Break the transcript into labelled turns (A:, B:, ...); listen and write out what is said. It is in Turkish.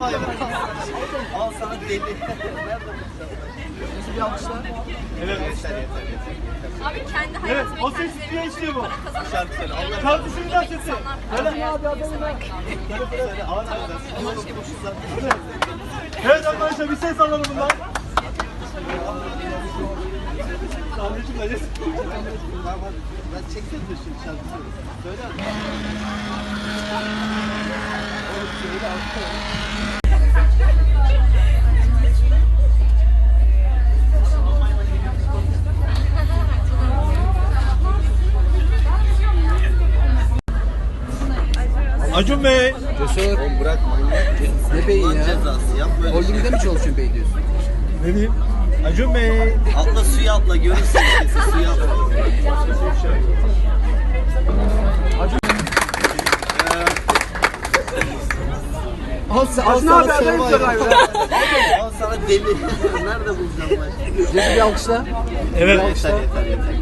A: Al sana deli.
B: Nasıl bir alkışlar?
A: Evet. Yeter yeter yeter.
C: Abi kendi
D: hayatı
C: evet,
D: o ses diye işliyor bu.
A: Şarkı söyle. Allah
D: Tartışın da sesi.
B: Hele abi adamı.
A: Söyle. Ağır ağır.
D: Allah'ım arkadaşlar bir ses alalım bundan. Sahneci Meclis.
A: Tamam hadi. Ben çekeceğim de söyle artık.
D: Acun Bey.
B: Ne beyi ya?
A: cezası yap böyle.
B: Holding'de mi çalışıyorsun bey diyorsun?
D: Ne diyeyim? Acun Bey.
A: Atla suya atla görürsün sesi suya atla.
B: Al, al sana Survivor.
A: Al sana deli. Nerede bulacağım başka?
B: Cesur bir alkışla.
D: Evet.
A: Yeter yeter yeter.